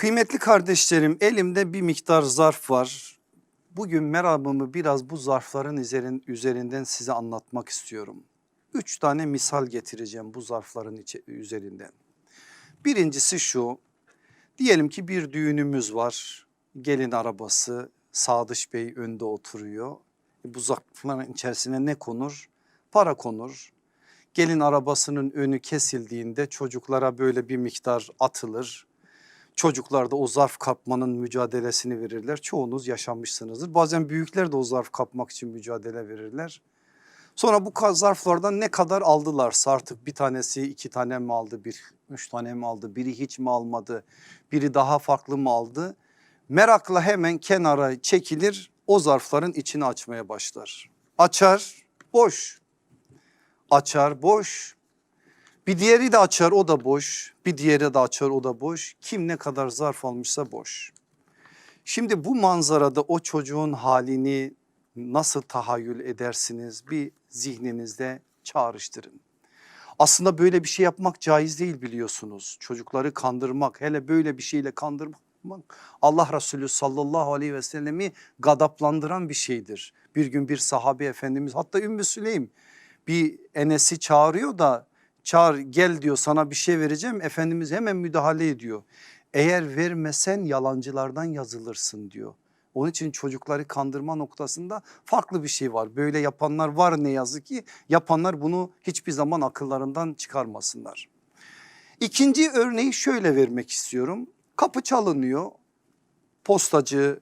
Kıymetli kardeşlerim elimde bir miktar zarf var. Bugün meramımı biraz bu zarfların üzerin, üzerinden size anlatmak istiyorum. Üç tane misal getireceğim bu zarfların üzerinden. Birincisi şu diyelim ki bir düğünümüz var gelin arabası Sadıç Bey önde oturuyor. E, Bu zarfların içerisine ne konur? Para konur. Gelin arabasının önü kesildiğinde çocuklara böyle bir miktar atılır. Çocuklar da o zarf kapmanın mücadelesini verirler. Çoğunuz yaşamışsınızdır. Bazen büyükler de o zarf kapmak için mücadele verirler. Sonra bu zarflardan ne kadar aldılarsa artık bir tanesi iki tane mi aldı, bir üç tane mi aldı, biri hiç mi almadı, biri daha farklı mı aldı? Merakla hemen kenara çekilir o zarfların içini açmaya başlar. Açar boş, açar boş, bir diğeri de açar o da boş. Bir diğeri de açar o da boş. Kim ne kadar zarf almışsa boş. Şimdi bu manzarada o çocuğun halini nasıl tahayyül edersiniz? Bir zihninizde çağrıştırın. Aslında böyle bir şey yapmak caiz değil biliyorsunuz. Çocukları kandırmak hele böyle bir şeyle kandırmak Allah Resulü sallallahu aleyhi ve sellemi gadaplandıran bir şeydir. Bir gün bir sahabe efendimiz hatta Ümmü Süleym bir Enes'i çağırıyor da çağır gel diyor sana bir şey vereceğim. Efendimiz hemen müdahale ediyor. Eğer vermesen yalancılardan yazılırsın diyor. Onun için çocukları kandırma noktasında farklı bir şey var. Böyle yapanlar var ne yazık ki yapanlar bunu hiçbir zaman akıllarından çıkarmasınlar. İkinci örneği şöyle vermek istiyorum. Kapı çalınıyor. Postacı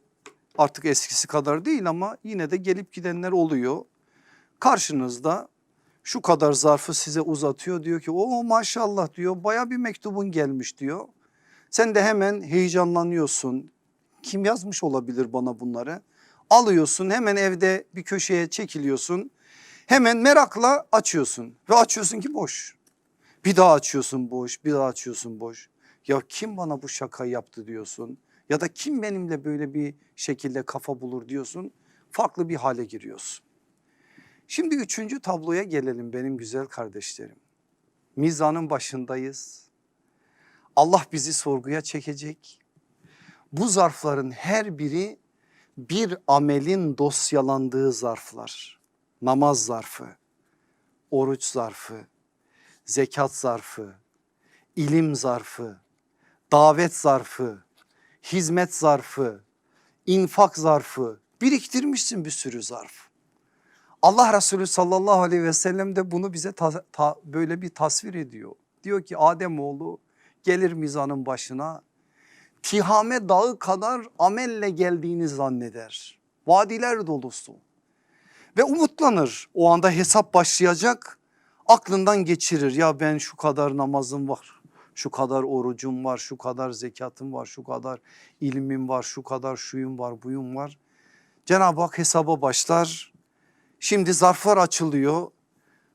artık eskisi kadar değil ama yine de gelip gidenler oluyor. Karşınızda şu kadar zarfı size uzatıyor diyor ki o maşallah diyor baya bir mektubun gelmiş diyor. Sen de hemen heyecanlanıyorsun. Kim yazmış olabilir bana bunları? Alıyorsun hemen evde bir köşeye çekiliyorsun. Hemen merakla açıyorsun ve açıyorsun ki boş. Bir daha açıyorsun boş, bir daha açıyorsun boş. Ya kim bana bu şakayı yaptı diyorsun. Ya da kim benimle böyle bir şekilde kafa bulur diyorsun. Farklı bir hale giriyorsun. Şimdi üçüncü tabloya gelelim benim güzel kardeşlerim. Mizanın başındayız. Allah bizi sorguya çekecek. Bu zarfların her biri bir amelin dosyalandığı zarflar. Namaz zarfı, oruç zarfı, zekat zarfı, ilim zarfı, davet zarfı, hizmet zarfı, infak zarfı biriktirmişsin bir sürü zarf. Allah Resulü sallallahu aleyhi ve sellem de bunu bize ta- ta- böyle bir tasvir ediyor. Diyor ki Adem oğlu gelir mizanın başına Tihame dağı kadar amelle geldiğini zanneder. Vadiler dolusu ve umutlanır. O anda hesap başlayacak aklından geçirir ya ben şu kadar namazım var. Şu kadar orucum var, şu kadar zekatım var, şu kadar ilmim var, şu kadar şuyum var, buyum var. Cenab-ı Hak hesaba başlar. Şimdi zarflar açılıyor.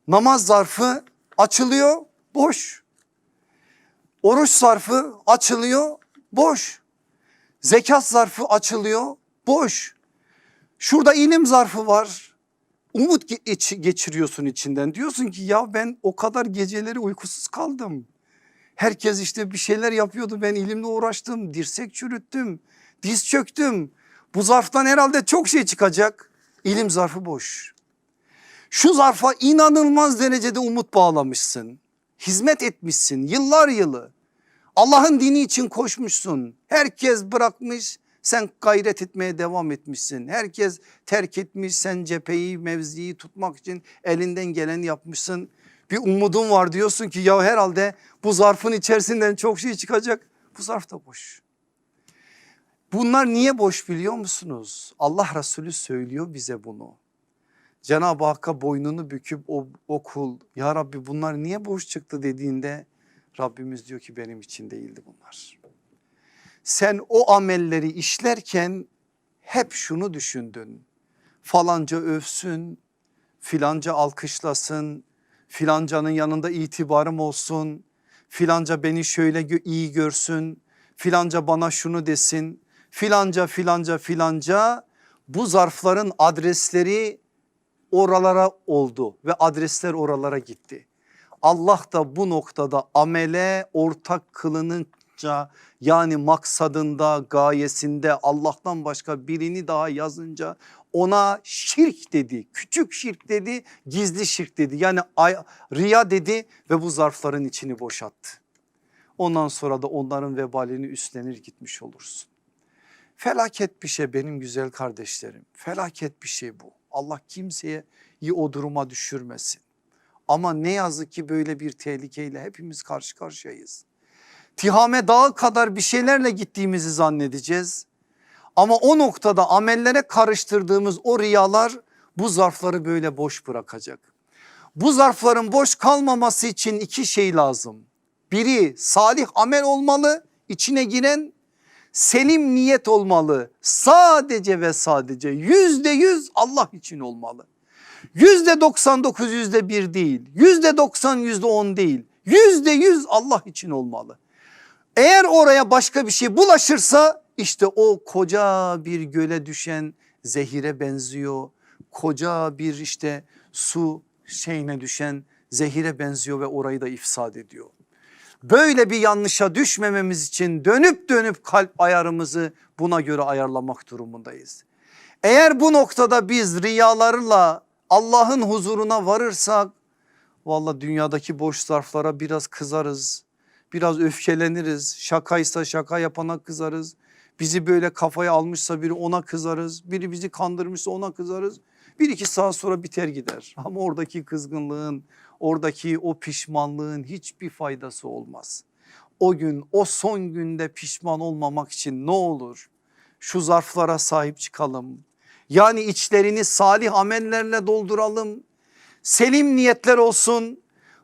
Namaz zarfı açılıyor boş. Oruç zarfı açılıyor boş. Zekat zarfı açılıyor boş. Şurada ilim zarfı var. Umut geçiriyorsun içinden. Diyorsun ki ya ben o kadar geceleri uykusuz kaldım. Herkes işte bir şeyler yapıyordu ben ilimle uğraştım. Dirsek çürüttüm. Diz çöktüm. Bu zarftan herhalde çok şey çıkacak. İlim zarfı boş. Şu zarfa inanılmaz derecede umut bağlamışsın. Hizmet etmişsin yıllar yılı. Allah'ın dini için koşmuşsun. Herkes bırakmış sen gayret etmeye devam etmişsin. Herkes terk etmiş sen cepheyi mevziyi tutmak için elinden geleni yapmışsın. Bir umudun var diyorsun ki ya herhalde bu zarfın içerisinden çok şey çıkacak. Bu zarf da boş. Bunlar niye boş biliyor musunuz? Allah Resulü söylüyor bize bunu. Cenab-ı Hakk'a boynunu büküp o, o kul ya Rabbi bunlar niye boş çıktı dediğinde Rabbimiz diyor ki benim için değildi bunlar. Sen o amelleri işlerken hep şunu düşündün. Falanca övsün, filanca alkışlasın, filancanın yanında itibarım olsun, filanca beni şöyle iyi görsün, filanca bana şunu desin, filanca filanca filanca bu zarfların adresleri oralara oldu ve adresler oralara gitti. Allah da bu noktada amele ortak kılının yazınca yani maksadında gayesinde Allah'tan başka birini daha yazınca ona şirk dedi küçük şirk dedi gizli şirk dedi yani riya dedi ve bu zarfların içini boşalttı. Ondan sonra da onların vebalini üstlenir gitmiş olursun. Felaket bir şey benim güzel kardeşlerim felaket bir şey bu Allah kimseye o duruma düşürmesin. Ama ne yazık ki böyle bir tehlikeyle hepimiz karşı karşıyayız. Tihame dağı kadar bir şeylerle gittiğimizi zannedeceğiz. Ama o noktada amellere karıştırdığımız o riyalar bu zarfları böyle boş bırakacak. Bu zarfların boş kalmaması için iki şey lazım. Biri salih amel olmalı içine giren selim niyet olmalı. Sadece ve sadece yüzde yüz Allah için olmalı. Yüzde 99 yüzde bir değil. Yüzde 90 yüzde 10 değil. Yüzde yüz Allah için olmalı. Eğer oraya başka bir şey bulaşırsa işte o koca bir göle düşen zehire benziyor. Koca bir işte su şeyine düşen zehire benziyor ve orayı da ifsad ediyor. Böyle bir yanlışa düşmememiz için dönüp dönüp kalp ayarımızı buna göre ayarlamak durumundayız. Eğer bu noktada biz riyalarla Allah'ın huzuruna varırsak valla dünyadaki boş zarflara biraz kızarız. Biraz öfkeleniriz. Şakaysa şaka yapana kızarız. Bizi böyle kafaya almışsa biri ona kızarız. Biri bizi kandırmışsa ona kızarız. Bir iki saat sonra biter gider. Ama oradaki kızgınlığın, oradaki o pişmanlığın hiçbir faydası olmaz. O gün o son günde pişman olmamak için ne olur? Şu zarflara sahip çıkalım. Yani içlerini salih amellerle dolduralım. Selim niyetler olsun.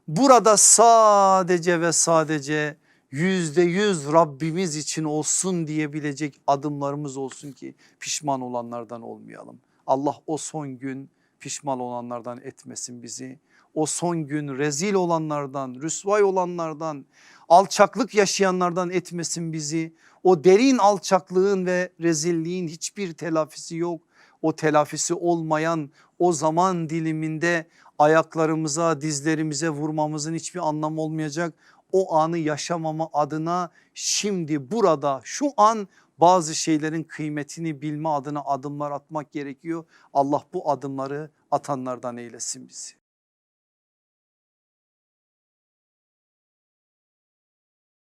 Burada sadece ve sadece yüzde yüz Rabbimiz için olsun diyebilecek adımlarımız olsun ki pişman olanlardan olmayalım. Allah o son gün pişman olanlardan etmesin bizi. O son gün rezil olanlardan, rüsvay olanlardan, alçaklık yaşayanlardan etmesin bizi. O derin alçaklığın ve rezilliğin hiçbir telafisi yok. O telafisi olmayan o zaman diliminde ayaklarımıza dizlerimize vurmamızın hiçbir anlamı olmayacak. O anı yaşamama adına şimdi burada şu an bazı şeylerin kıymetini bilme adına adımlar atmak gerekiyor. Allah bu adımları atanlardan eylesin bizi.